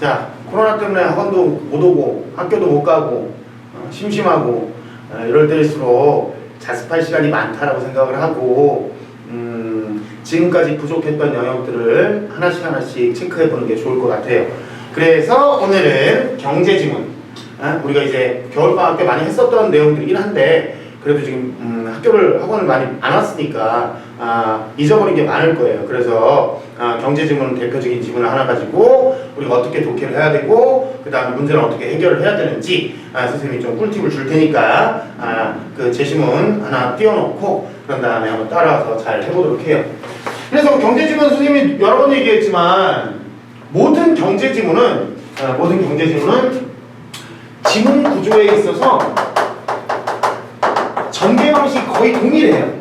자, 코로나 때문에 학원도 못 오고 학교도 못 가고 어, 심심하고 어, 이럴 때일수록 자습할 시간이 많다라고 생각을 하고 음, 지금까지 부족했던 영역들을 하나씩 하나씩 체크해 보는 게 좋을 것 같아요. 그래서 오늘은 경제 지문 어? 우리가 이제 겨울방학 때 많이 했었던 내용들이긴 한데 그래도 지금 음, 학교를 학원을 많이 안 왔으니까 아, 잊어버린 게 많을 거예요. 그래서 아, 경제 지문 대표적인 지문을 하나 가지고 우리가 어떻게 독해를 해야 되고 그 다음에 문제는 어떻게 해결을 해야 되는지 아, 선생님이 좀 꿀팁을 줄 테니까 아, 그 제시문 하나 띄워놓고 그런 다음에 한번 따라서 잘 해보도록 해요. 그래서 경제 지문 선생님이 여러 번 얘기했지만 모든 경제 지문은 아, 모든 경제 지문은 지문 구조에 있어서 전개 방식이 거의 동일해요.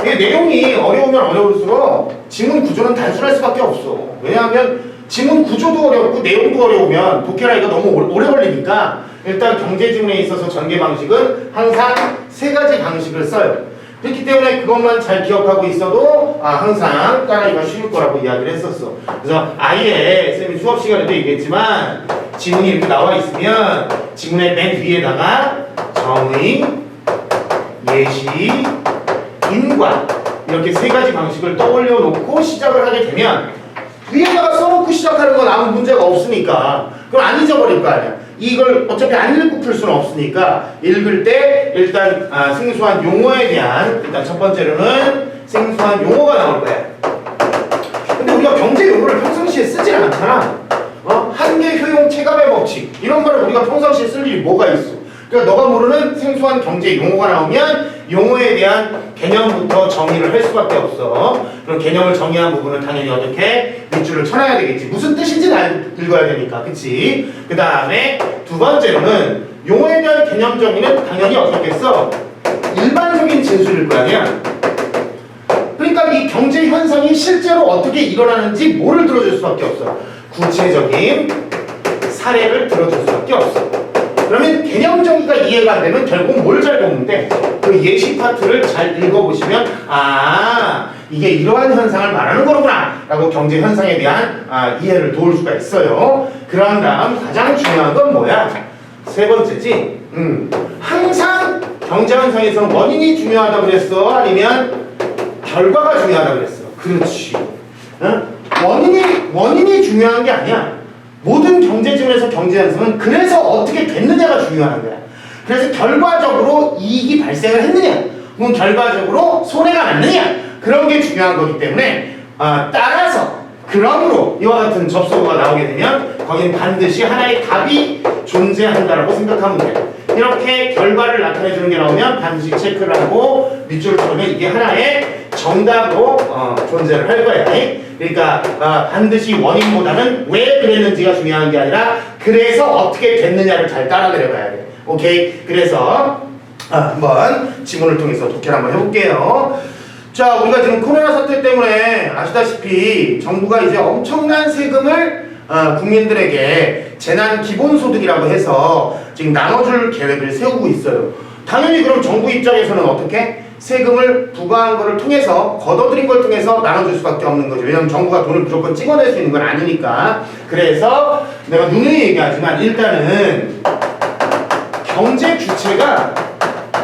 이게 내용이 어려우면 어려울수록 지문 구조는 단순할 수밖에 없어. 왜냐하면 지문 구조도 어렵고 내용도 어려우면 독해라기가 너무 오- 오래 걸리니까 일단 경제 지문에 있어서 전개 방식은 항상 세 가지 방식을 써요. 그렇기 때문에 그것만 잘 기억하고 있어도 아, 항상 따라하기가 쉬울 거라고 이야기를 했었어. 그래서 아예 쌤이 수업 시간에도 얘기했지만 지문이 이렇게 나와 있으면 지문의 맨 위에다가 정의, 예시, 인관 이렇게 세 가지 방식을 떠올려 놓고 시작을 하게 되면 위에다가 써놓고 시작하는 건 아무 문제가 없으니까 그럼 안 잊어버릴 거 아니야. 이걸 어차피 안 읽고 풀 수는 없으니까 읽을 때 일단 아, 생소한 용어에 대한 일단 첫 번째로는 생소한 용어가 나올 거야. 근데 우리가 경제 용어를 평상시에 쓰질 않잖아. 어? 한계 효용 체감의 법칙. 이런 말을 우리가 평상시에 쓸 일이 뭐가 있어 그러니까 너가 모르는 생소한 경제 용어가 나오면 용어에 대한 개념부터 정의를 할 수밖에 없어. 그럼 개념을 정의한 부분은 당연히 어떻게 밑줄을 쳐놔야 되겠지. 무슨 뜻인지 알 읽어야 되니까, 그치? 그 다음에 두 번째로는 용어에 대한 개념 정의는 당연히 어떻겠어? 일반적인 진술일 거 아니야. 그러니까 이 경제 현상이 실제로 어떻게 일어나는지 뭐를 들어줄 수밖에 없어. 구체적인 사례를 들어줄 수밖에 없어. 그러면 개념 정의가 이해가 안 되면 결국 뭘잘 돼? 그 예시 파트를 잘 읽어보시면 아 이게 이러한 현상을 말하는 거구나 라고 경제 현상에 대한 아, 이해를 도울 수가 있어요. 그런 다음 가장 중요한 건 뭐야? 세 번째지. 음, 항상 경제 현상에서는 원인이 중요하다고 그랬어? 아니면 결과가 중요하다고 그랬어? 그렇지. 응? 원인이 원인이 중요한 게 아니야. 모든 경제 지문에서 경제 현상은 그래서 어떻게 됐느냐가 중요한 거야. 그래서 결과적으로 이익이 발생을 했느냐, 혹은 결과적으로 손해가 났느냐 그런 게 중요한 거기 때문에 아, 따라서 그러므로 이와 같은 접속어가 나오게 되면 거기는 반드시 하나의 답이 존재한다라고 생각하면 돼. 이렇게 결과를 나타내 주는 게 나오면 반드시 체크를 하고 밑줄을 쳐면 이게 하나의 정답으로 어, 존재를 할 거야. 그러니까 아, 반드시 원인보다는 왜 그랬는지가 중요한 게 아니라 그래서 어떻게 됐느냐를 잘 따라 내려가야 돼. 오케이. 그래서 아, 한번 지문을 통해서 독해를 한번 해볼게요. 자, 우리가 지금 코로나 사태 때문에 아시다시피 정부가 이제 엄청난 세금을 어, 국민들에게 재난 기본소득이라고 해서 지금 나눠줄 계획을 세우고 있어요. 당연히 그럼 정부 입장에서는 어떻게? 세금을 부과한 것을 통해서 걷어들인 걸 통해서 나눠줄 수밖에 없는 거죠. 왜냐하면 정부가 돈을 무조건 찍어낼 수 있는 건 아니니까. 그래서 내가 누누이 얘기하지만 일단은 경제 주체가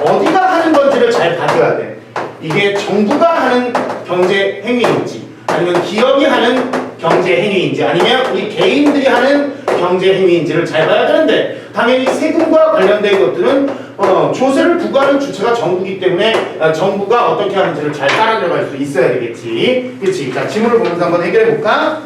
어디가 하는 건지를 잘 봐줘야 돼. 이게 정부가 하는 경제 행위인지 아니면 기업이 하는 경제 행위인지 아니면 우리 개인들이 하는 경제 행위인지를 잘 봐야 되는데 당연히 세금과 관련된 것들은 어, 조세를 부과하는 주체가 정부이기 때문에 어, 정부가 어떻게 하는지를 잘 따라 들어갈 수 있어야 되겠지. 그렇지. 자, 지문을 보면서 한번 해결해 볼까?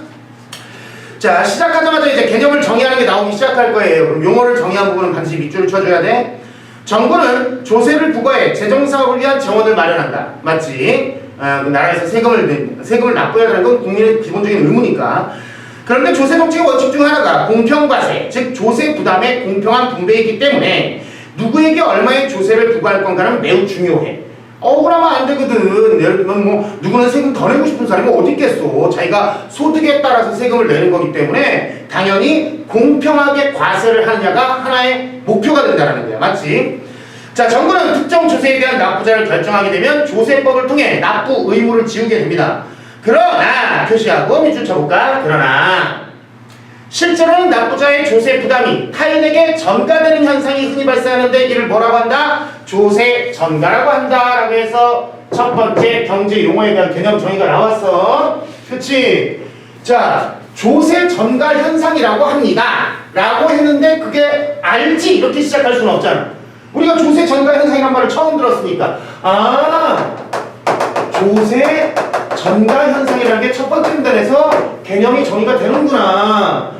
자, 시작하자마자 이제 개념을 정의하는 게 나오기 시작할 거예요. 그럼 용어를 정의한 부분은 반드시 밑줄을 쳐줘야 돼. 정부는 조세를 부과해 재정사업을 위한 정원을 마련한다. 맞지? 아, 그 나라에서 세금을 내- 세금을 납부해야 하는 건 국민의 기본적인 의무니까. 그런데 조세 정책의 원칙 중 하나가 공평과세, 즉 조세 부담의 공평한 분배이기 때문에 누구에게 얼마의 조세를 부과할 건가는 매우 중요해. 억울하면 안 되거든. 예를 들면 뭐 누구는 세금 더 내고 싶은 사람이 어디 있겠어. 자기가 소득에 따라서 세금을 내는 거기 때문에 당연히 공평하게 과세를 하느냐가 하나의 목표가 된다는 거야. 맞지? 자, 정부는 특정 조세에 대한 납부자를 결정하게 되면 조세법을 통해 납부 의무를 지우게 됩니다. 그러나 표시하고 밑줄 쳐볼까? 그러나 실제로는 납부자의 조세 부담이 타인에게 전가되는 현상이 흔히 발생하는데 이를 뭐라고 한다? 조세 전가라고 한다 라고 해서 첫 번째 경제 용어에 대한 개념 정의가 나왔어. 그치? 자, 조세 전가 현상이라고 합니다. 라고 했는데 그게 알지 이렇게 시작할 수는 없잖아. 우리가 조세 전가 현상이란 말을 처음 들었으니까 아 조세 전가 현상이라는 게 첫 번째 문단에서 개념이 정의가 되는구나.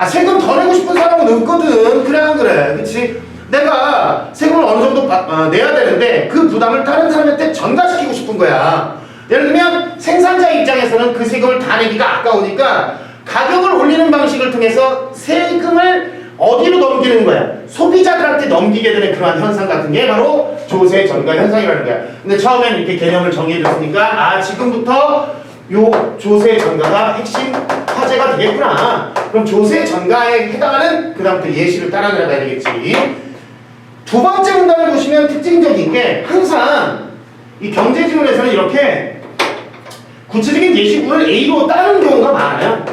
아 세금 더 내고 싶은 사람은 없거든. 그래 안 그래? 그치? 내가 세금을 어느 정도 받- 어, 내야 되는데 그 부담을 다른 사람한테 전가시키고 싶은 거야. 예를 들면 생산자 입장에서는 그 세금을 다 내기가 아까우니까 가격을 올리는 방식을 통해서 세금을 어디로 넘기는 거야? 소비자들한테 넘기게 되는 그러한 현상 같은 게 바로 조세 전가 현상이라는 거야. 근데 처음엔 이렇게 개념을 정의해줬으니까 아 지금부터 요 조세 전가가 핵심 화제가 되겠구나. 그럼 조세 전가에 해당하는 그다음부터 예시를 따라 들어가야 되겠지. 두 번째 문단을 보시면 특징적인 게 항상 이 경제 지문에서는 이렇게 구체적인 예시문을 A로 따는 경우가 많아요.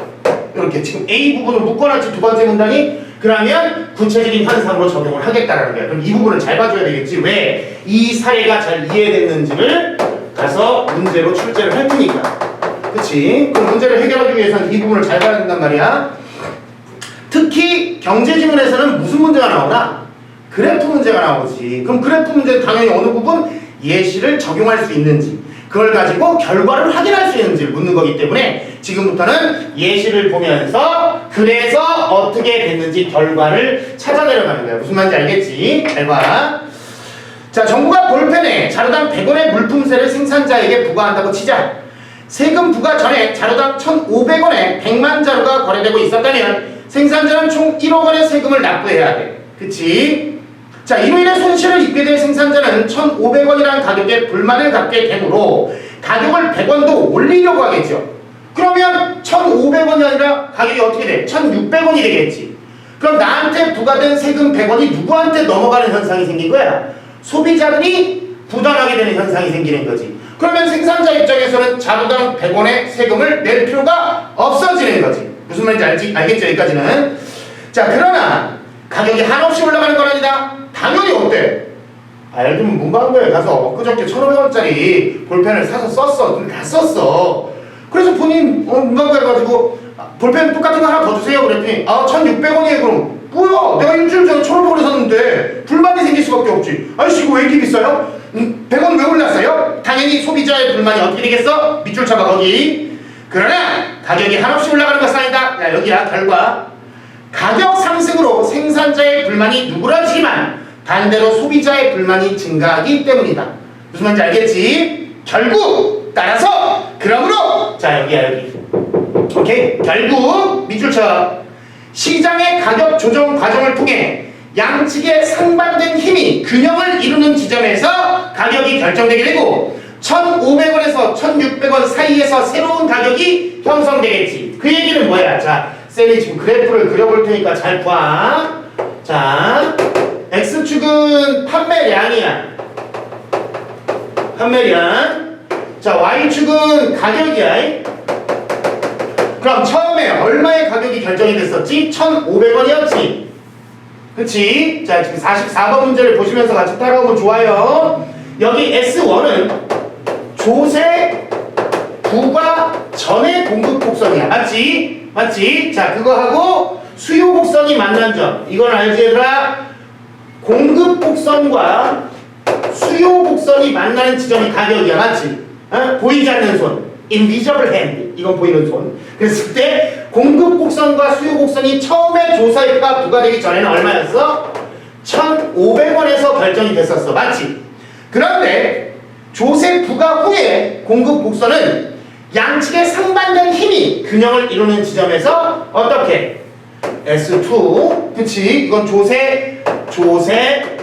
이렇게 지금 A 부분을 묶어놨지 두 번째 문단이 그러면 구체적인 현상으로 적용을 하겠다라는 거야. 그럼 이 부분을 잘 봐줘야 되겠지. 왜 이 사례가 잘 이해됐는지를 가서 문제로 출제를 할 테니까. 그치? 그럼 문제를 해결하기 위해서는 이 부분을 잘 봐야 된단 말이야. 특히 경제지문에서는 무슨 문제가 나오나? 그래프 문제가 나오지. 그럼 그래프 문제는 당연히 어느 부분 예시를 적용할 수 있는지 그걸 가지고 결과를 확인할 수 있는지를 묻는 거기 때문에 지금부터는 예시를 보면서 그래서 어떻게 됐는지 결과를 찾아내려가는 거야. 무슨 말인지 알겠지? 잘 봐. 자, 정부가 볼펜에 자료당 100원의 물품세를 생산자에게 부과한다고 치자. 세금 부과 전에 자료당 1,500원에 100만 자루가 거래되고 있었다면 생산자는 총 1억 원의 세금을 납부해야 돼. 그치? 자, 이로 인해 손실을 입게 될 생산자는 1,500원이라는 가격에 불만을 갖게 되므로 가격을 100원도 올리려고 하겠죠. 그러면 1,500원이 아니라 가격이 어떻게 돼? 1,600원이 되겠지. 그럼 나한테 부과된 세금 100원이 누구한테 넘어가는 현상이 생긴 거야? 소비자들이 부담하게 되는 현상이 생기는 거지. 그러면 생산자 입장에서는 자루당 100원의 세금을 낼 필요가 없어지는 거지. 무슨 말인지 알지? 알겠죠? 여기까지는. 자, 그러나 가격이 한없이 올라가는 건 아니다. 당연히 어때? 아, 예를 들면 문방구에 가서 엊그저께 1,500원짜리 볼펜을 사서 썼어. 다 썼어. 그래서 본인 어, 문방구에 가지고 아, 볼펜 똑같은 거 하나 더 주세요. 그랬더니 아, 1,600원이에요. 그럼 뭐야? 내가 일주일 전에 1,500원에 샀는데 불만이 생길 수밖에 없지. 아저씨 이거 왜 이렇게 비싸요? 음, 100원 왜 올랐어요? 당연히 소비자의 불만이 어떻게 되겠어? 밑줄 쳐봐 거기. 그러나 가격이 한없이 올라가는 것은 아니다. 야 여기야 결과. 가격 상승으로 생산자의 불만이 누그러지만 반대로 소비자의 불만이 증가하기 때문이다. 무슨 말인지 알겠지? 결국 따라서 그러므로 자 여기야 여기. 오케이 결국 밑줄 쳐. 시장의 가격 조정 과정을 통해 양측의 상반된 힘이 균형을 이루는 지점에서 가격이 결정되게 되고 1,500원에서 1,600원 사이에서 새로운 가격이 형성되겠지. 그 얘기는 뭐야? 자, 쌤이 지금 그래프를 그려볼 테니까 잘 봐. 자, X축은 판매량이야. 판매량. 자, Y축은 가격이야. 그럼 처음에 얼마의 가격이 결정이 됐었지? 1,500원이었지. 그치? 자, 지금 44번 문제를 보시면서 같이 따라오면 좋아요. 여기 S1은 조세 부과 전의 공급 곡선이야. 맞지? 맞지? 자, 그거하고 수요 곡선이 만난 점. 이건 알지, 얘들아? 공급 곡선과 수요 곡선이 만나는 지점이 가격이야. 맞지? 어? 보이지 않는 손. invisible hand. 이건 보이는 손. 그랬을 때 공급 곡선과 수요 곡선이 처음에 조사가 부과되기 전에는 얼마였어? 1,500원에서 결정이 됐었어. 맞지? 그런데 조세 부과 후에 공급 곡선은 양측의 상반된 힘이 균형을 이루는 지점에서 어떻게? S2 그치? 이건 조세 조세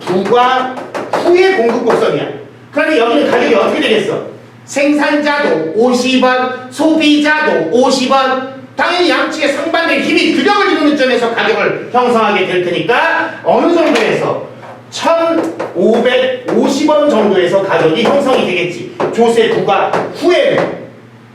부과 후의 공급 곡선이야. 그러니 여기는 가격이 어떻게 되겠어? 생산자도 50원, 소비자도 50원. 당연히 양측의 상반된 힘이 균형을 이루는 점에서 가격을 형성하게 될 테니까 어느 정도에서 1,550원 정도에서 가격이 형성이 되겠지. 조세 부과 후에는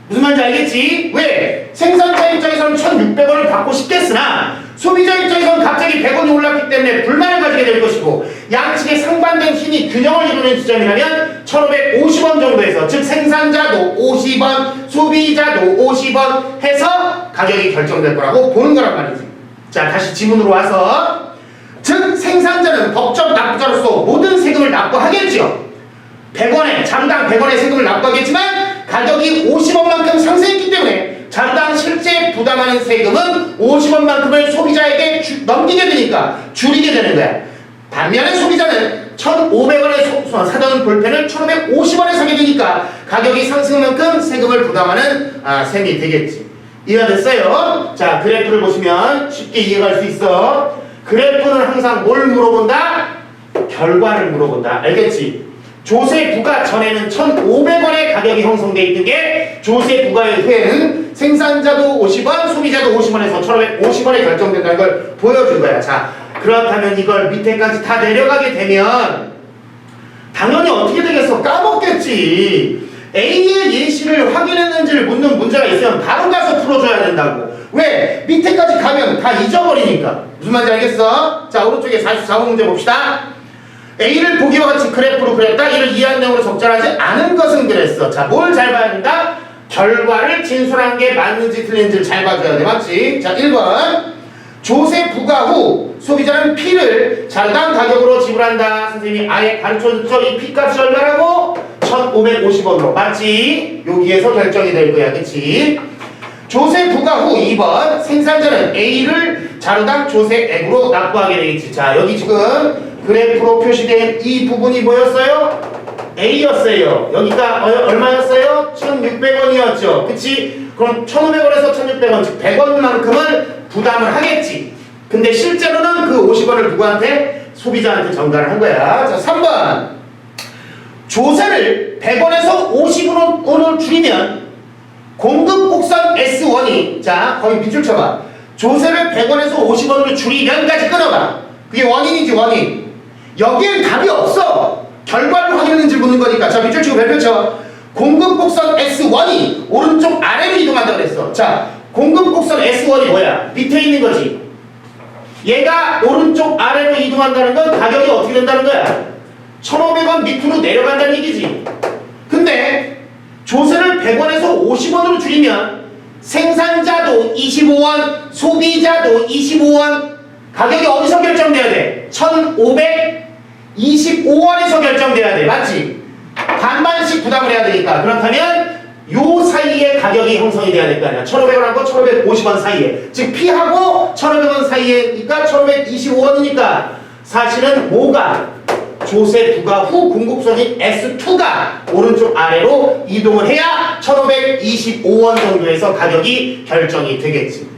무슨 말인지 알겠지? 왜? 생산자 입장에서는 1,600원을 받고 싶겠으나 소비자 입장에서는 갑자기 100원이 올랐기 때문에 불만을 가지게 될 것이고 양측의 상반된 힘이 균형을 이루는 지점이라면 1,550원 정도에서 즉 생산자도 50원, 소비자도 50원 해서 가격이 결정될 거라고 보는 거란 말이지. 자 다시 지문으로 와서 즉 생산자는 법적 납부자로서 모든 세금을 납부하겠지요. 100원에 장당 100원의 세금을 납부하겠지만 가격이 50원만큼 상승했기 때문에 장당 실제 부담하는 세금은 50원만큼을 소비자에게 주- 넘기게 되니까 줄이게 되는 거야. 반면에 소비자는 1,500원에 사던 볼펜을 1,550원에 사게 되니까 가격이 상승한 만큼 세금을 부담하는 아, 셈이 되겠지. 이해가 됐어요? 자, 그래프를 보시면 쉽게 이해할 수 있어. 그래프는 항상 뭘 물어본다? 결과를 물어본다. 알겠지? 조세 부과 전에는 1,500원의 가격이 형성돼 있는 게 조세 부과의 후에는 생산자도 50원, 소비자도 50원에서 1,550원에 결정된다는 걸 보여준 거야. 자, 그렇다면 이걸 밑에까지 다 내려가게 되면 당연히 어떻게 되겠어? 까먹겠지. A의 예시를 확인했는지를 묻는 문제가 있으면 바로 가서 풀어줘야 된다고. 왜? 밑에까지 가면 다 잊어버리니까. 무슨 말인지 알겠어? 자, 오른쪽에 44번 문제 봅시다. A를 보기와 같이 그래프로 그렸다. 이를 이해한 내용으로 적절하지 않은 것은 그랬어. 자, 뭘 잘 봐야 된다? 결과를 진술한 게 맞는지 틀린지를 잘 봐줘야 돼. 맞지? 자, 1번. 조세 부과 후 소비자는 P를 장당 가격으로 지불한다. 선생님이 아예 가르쳐줬죠. 이 P값이 얼마라고? 1,550원으로. 맞지? 여기에서 결정이 될 거야. 그치? 조세 부과 후 2번 생산자는 A를 자루당 조세액으로 납부하게 되겠지. 자, 여기 지금 그래프로 표시된 이 부분이 뭐였어요? A였어요. 여기가 어- 얼마였어요? 1,600원이었죠. 그치? 그럼 1,500원에서 1,600원, 즉 100원만큼을 부담을 하겠지. 근데 실제로는 그 50원을 누구한테? 소비자한테 전가를 한 거야. 자, 3번. 조세를 100원에서 50원으로 줄이면 공급 곡선 S1이 자 거기 밑줄 쳐봐. 조세를 100원에서 50원으로 줄이면까지 끊어봐. 그게 원인이지 원인. 여기엔 답이 없어. 결과를 확인했는지 묻는 거니까. 자 밑줄 치고 별표 쳐. 공급 곡선 S1이 오른쪽 아래로 이동한다 그랬어. 자 공급 곡선 S1이 뭐야? 밑에 있는 거지. 얘가 오른쪽 아래로 이동한다는 건 가격이 어떻게 된다는 거야? 1500원 밑으로 내려간다는 얘기지. 근데 조세를 100원에서 50원으로 줄이면 생산자도 25원, 소비자도 25원 가격이 어디서 결정돼야 돼? 1525원에서 결정돼야 돼. 맞지? 반반씩 부담을 해야 되니까. 그렇다면 요 사이에 가격이 형성이 돼야 될 거 아니야. 1500원하고 1550원 사이에. 즉 P하고 1500원 사이에니까 1525원이니까 사실은 뭐가 조세 부과 후 공급선인 S2가 오른쪽 아래로 이동을 해야 1525원 정도에서 가격이 결정이 되겠지.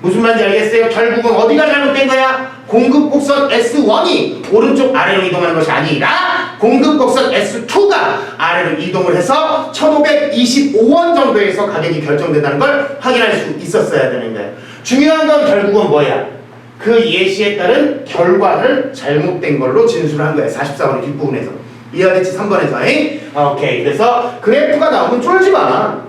무슨 말인지 알겠어요? 결국은 어디가 잘못된 거야? 공급 곡선 S1이 오른쪽 아래로 이동하는 것이 아니라 공급 곡선 S2가 아래로 이동을 해서 1525원 정도에서 가격이 결정된다는 걸 확인할 수 있었어야 되는 거예요. 중요한 건 결국은 뭐야? 그 예시에 따른 결과를 잘못된 걸로 진술한 거예요. 44번의 뒷부분에서. 이해하겠지? 3번에서. 잉? 오케이. 그래서 그래프가 나오면 쫄지 마.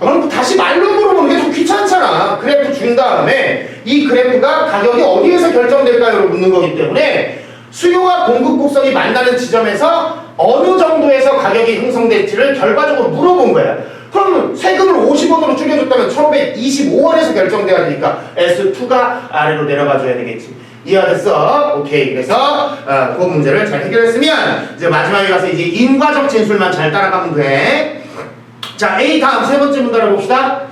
그럼 다시 말로 물어보는 게 좀 귀찮잖아. 그래프 준 다음에 이 그래프가 가격이 어디에서 결정될까요? 묻는 거기 때문에 수요와 공급 곡선이 만나는 지점에서 어느 정도에서 가격이 형성될지를 결과적으로 물어본 거야. 그러면 세금을 50원으로 줄여줬다면 1525원에서 결정돼야 되니까 S2가 아래로 내려가 줘야 되겠지. 이해가 됐어? 오케이. 그래서 어, 그 문제를 잘 해결했으면 이제 마지막에 가서 이제 인과적 진술만 잘 따라가면 돼. 자, A 다음 세 번째 문단을 봅시다.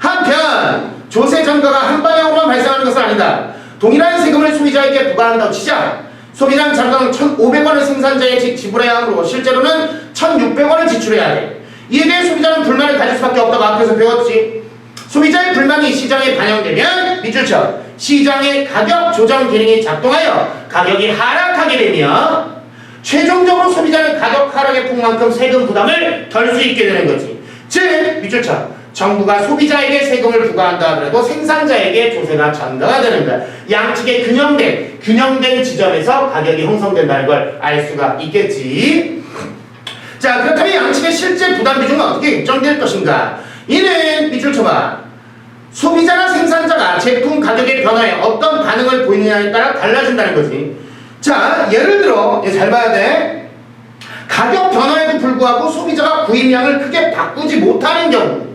한편 조세 전가가 한 방향으로만 발생하는 것은 아니다. 동일한 세금을 소비자에게 부과한다고 치자 소비자는 장당 1,500원을 생산자에게 지불해야 하므로 실제로는 1,600원을 지출해야 돼. 이에 대해 소비자는 불만을 가질 수밖에 없다고 앞에서 배웠지. 소비자의 불만이 시장에 반영되면 밑줄 쳐 시장의 가격 조정 기능이 작동하여 가격이 하락하게 되며 최종적으로 소비자는 가격 하락의 폭만큼 세금 부담을 덜 수 있게 되는 거지. 즉 밑줄 쳐 정부가 소비자에게 세금을 부과한다 하더라도 생산자에게 조세가 전가가 되는 거야. 양측의 균형된 균형된 지점에서 가격이 형성된다는 걸 알 수가 있겠지. 자 그렇다면 양측의 실제 부담 비중은 어떻게 결정될 것인가? 이는 밑줄 쳐봐. 소비자나 생산자가 제품 가격의 변화에 어떤 반응을 보이느냐에 따라 달라진다는 거지. 자, 예를 들어, 얘잘 봐야 돼. 가격 변화에도 불구하고 소비자가 구입량을 크게 바꾸지 못하는 경우.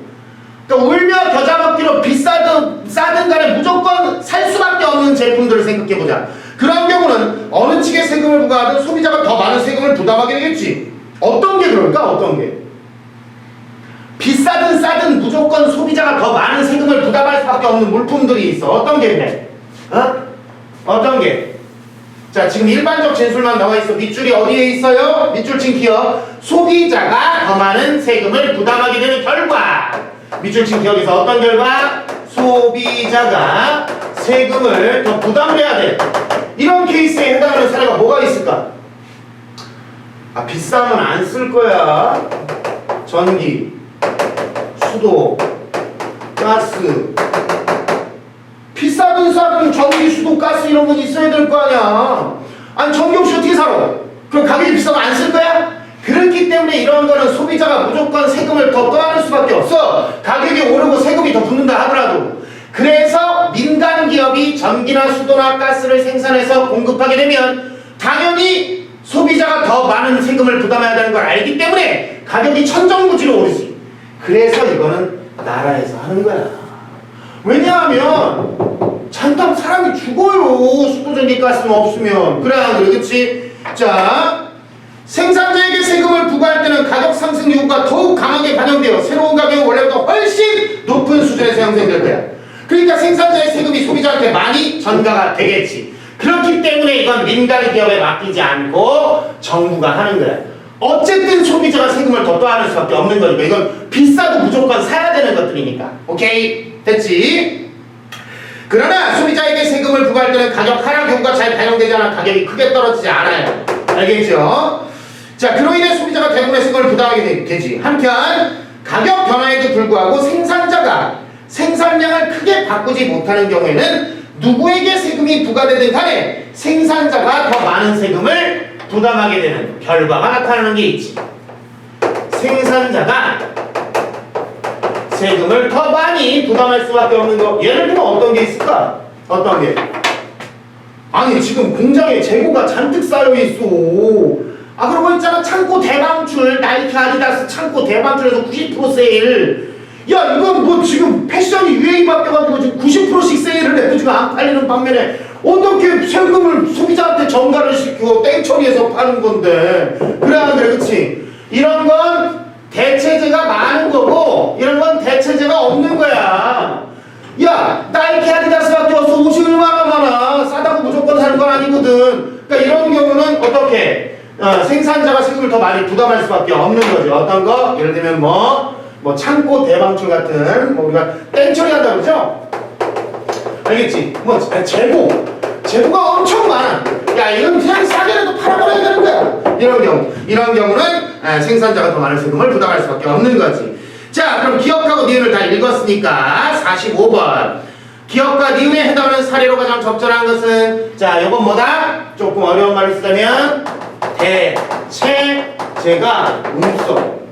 그러니까 울며 겨자 먹기로 비싸든 싸든 간에 무조건 살 수밖에 없는 제품들을 생각해 보자. 그런 경우는 어느 측에 세금을 부과하든 소비자가 더 많은 세금을 부담하게 되겠지. 어떤 게 그럴까? 어떤 게? 비싸든 싸든 무조건 소비자가 더 많은 세금을 부담할 수밖에 없는 물품들이 있어. 어떤 게 그래? 어? 어떤 게? 자, 지금 일반적 진술만 나와 있어. 밑줄이 어디에 있어요? 밑줄 친 기억. 소비자가 더 많은 세금을 부담하게 되는 결과. 밑줄 친 기억에서 어떤 결과? 소비자가 세금을 더 부담해야 돼. 이런 케이스에 해당하는 사례가 뭐가 있을까? 아, 비싸면 안 쓸 거야. 전기, 수도, 가스. 비싸든 싸든 전기, 수도, 가스 이런 건 있어야 될 거 아니야. 아니 전기 없이 어떻게 살아? 그럼 가격이 비싸면 안 쓸 거야? 그렇기 때문에 이런 거는 소비자가 무조건 세금을 더 떠안을 수밖에 없어. 가격이 오르고 세금이 더 붙는다 하더라도. 그래서 민간 기업이 전기나 수도나 가스를 생산해서 공급하게 되면 당연히 소비자가 더 많은 세금을 부담해야 되는 걸 알기 때문에 가격이 천정부지로 오르지. 그래서 이거는 나라에서 하는 거야. 왜냐하면 잠깐 사람이 죽어요. 수도 전기 가스는 없으면. 그래 안 그래 그치? 자 생산자에게 세금을 부과할 때는 가격 상승 요구가 더욱 강하게 반영되어 새로운 가격은 원래보다 훨씬 높은 수준에서 형성될 거야. 그러니까 생산자의 세금이 소비자한테 많이 전가가 되겠지. 그렇기 때문에 이건 민간 기업에 맡기지 않고 정부가 하는 거야. 어쨌든 소비자가 세금을 더 떠안을 수밖에 없는 거니까 이건 비싸도 무조건 사야 되는 것들이니까. 오케이? 됐지? 그러나 소비자에게 세금을 부과할 때는 가격 하락 요구가 잘 반영되지 않아 가격이 크게 떨어지지 않아요. 알겠죠? 자, 그로 인해 소비자가 대부분의 세금을 부담하게 되- 되지. 한편 가격 변화에도 불구하고 생산자가 생산량을 크게 바꾸지 못하는 경우에는 누구에게 세금이 부과되든 간에 생산자가 더 많은 세금을 부담하게 되는 결과가 나타나는 게 있지. 생산자가 세금을 더 많이 부담할 수밖에 없는 거. 예를 들면 어떤 게 있을까? 어떤 게? 아니 지금 공장에 재고가 잔뜩 쌓여 있어. 아 그러고 있잖아 창고 대방출 나이키 아디다스 창고 대방출에서 90% 세일. 야 이건 뭐 지금 패션이 유행이 바뀌어가지고 지금 90%씩 세일을 해도 지금 안 팔리는 반면에 어떻게 세금을 소비자한테 전가를 시키고 땡처리해서 파는 건데 그래 안 그래 그치? 이런 건 대체제가 많은 거고 이런 건 대체제가 없는 거야. 야 나이키 아디다스밖에 없어 옷이 얼마나 많아 싸다고 무조건 사는 건 아니거든. 그러니까 이런 경우는 어떻게 어, 생산자가 세금을 더 많이 부담할 수밖에 없는 거죠. 어떤 거 예를 들면 뭐 뭐 창고 대방출 같은 뭐 우리가 땡처리 한다 그러죠. 알겠지? 뭐 재고 재고가 엄청 많아. 야 이건 그냥 싸게라도 팔아버려야 되는 거야. 이런 경우 이런 경우는 아, 생산자가 더 많은 세금을 부담할 수밖에 없는 거지. 자 그럼 기업하고 니은을 다 읽었으니까 45번 기업과 니은에 해당하는 사례로 가장 적절한 것은 자 이건 뭐다? 조금 어려운 말을 쓰자면 대체제가 없어.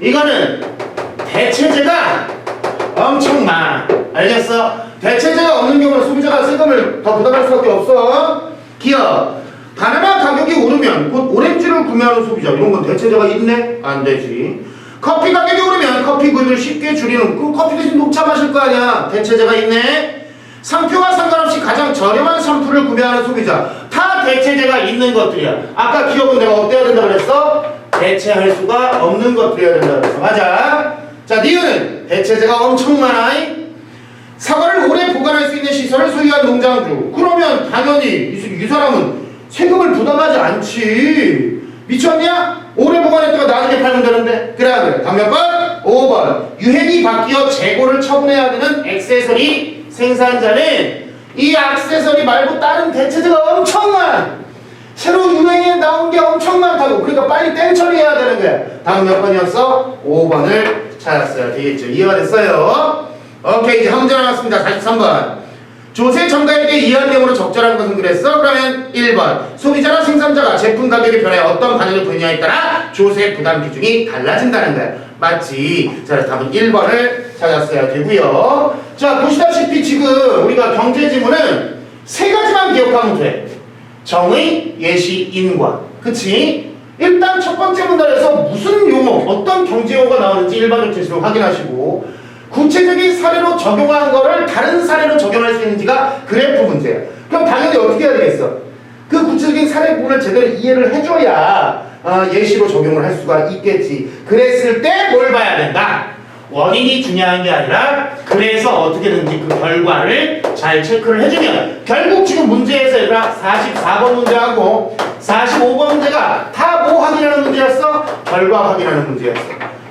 이거는 대체제가 엄청 많아. 알겠어? 대체제가 없는 경우는 소비자가 세금을 더 부담할 수밖에 없어. 기업. 바나나 가격이 오르면 곧 오렌지를 구매하는 소비자. 이런 건 대체제가 있네? 안 되지. 커피 가격이 오르면 커피 구입을 쉽게 줄이는 그 커피 대신 녹차 마실 거 아니야. 대체제가 있네. 상표와 상관없이 가장 저렴한 샴푸를 구매하는 소비자. 다 대체제가 있는 것들이야. 아까 기업은 내가 어때야 된다 그랬어? 대체할 수가 없는 것들이어야 된다. 맞아. 자, 니은은 대체제가 엄청 많아. 사과를 오래 보관할 수 있는 시설을 소유한 농장주. 그러면 당연히 이, 이 사람은 세금을 부담하지 않지. 미쳤냐? 오래 보관했다가 나중에 팔면 되는데. 그래, 안 그래. 다음 몇 번? 5번. 유행이 바뀌어 재고를 처분해야 되는 액세서리 생산자는 이 액세서리 말고 다른 대체제가 엄청 많아. 새로 유행에 나온 게 엄청 많다고. 그러니까 빨리 땡 처리 해야 되는 거야. 다음 몇 번이었어? 5번을 찾았어야 되겠죠. 이해가 됐어요? 오케이, 이제 한 문제 남았습니다. 43번. 조세 첨가액의 이한 내용으로 적절한 것은 그랬어? 그러면 1번. 소비자나 생산자가 제품 가격의 변화에 어떤 반응을 보이냐에 따라 조세 부담 기준이 달라진다는 거야. 맞지. 자, 답은 1번을 찾았어야 되고요. 자, 보시다시피 지금 우리가 경제 지문은 세 가지만 기억하면 돼. 정의, 예시, 인과. 그치? 일단 첫 번째 문단에서 무슨 용어, 어떤 경제 용어가 나오는지 일반적 제시로 확인하시고 구체적인 사례로 적용한 거를 다른 사례로 적용할 수 있는지가 그래프 문제야. 그럼 당연히 어떻게 해야 되겠어? 그 구체적인 사례 부분을 제대로 이해를 해줘야 어, 예시로 적용을 할 수가 있겠지. 그랬을 때 뭘 봐야 된다? 원인이 중요한 게 아니라 그래서 어떻게 든지 그 결과를 잘 체크를 해주면 결국 지금 문제에서 얘들아 44번 문제하고 45번 문제가 다 뭐 확인하는 문제였어? 결과 확인하는 문제였어.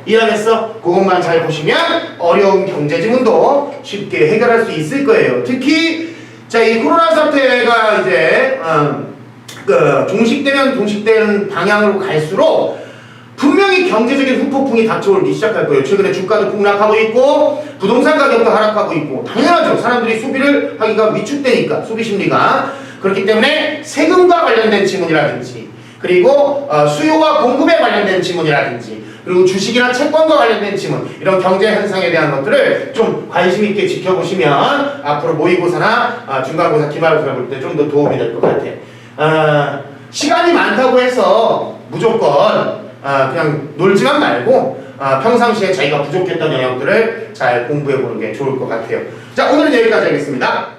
이해하겠어? 그것만 잘 보시면 어려운 경제 지문도 쉽게 해결할 수 있을 거예요. 특히 자 이 코로나 사태가 이제 어, 그 종식되면 종식되는 방향으로 갈수록 분명히 경제적인 후폭풍이 닥쳐오기 시작할 거예요. 최근에 주가도 폭락하고 있고 부동산 가격도 하락하고 있고 당연하죠. 사람들이 소비를 하기가 위축되니까 소비 심리가 그렇기 때문에 세금과 관련된 지문이라든지 그리고 어, 수요와 공급에 관련된 지문이라든지 그리고 주식이나 채권과 관련된 지문 이런 경제 현상에 대한 것들을 좀 관심 있게 지켜보시면 앞으로 모의고사나 아, 중간고사 기말고사 볼 때 좀 더 도움이 될 것 같아. 아, 시간이 많다고 해서 무조건 아, 그냥 놀지만 말고 아, 평상시에 자기가 부족했던 영역들을 잘 공부해 보는 게 좋을 것 같아요. 자 오늘은 여기까지 하겠습니다.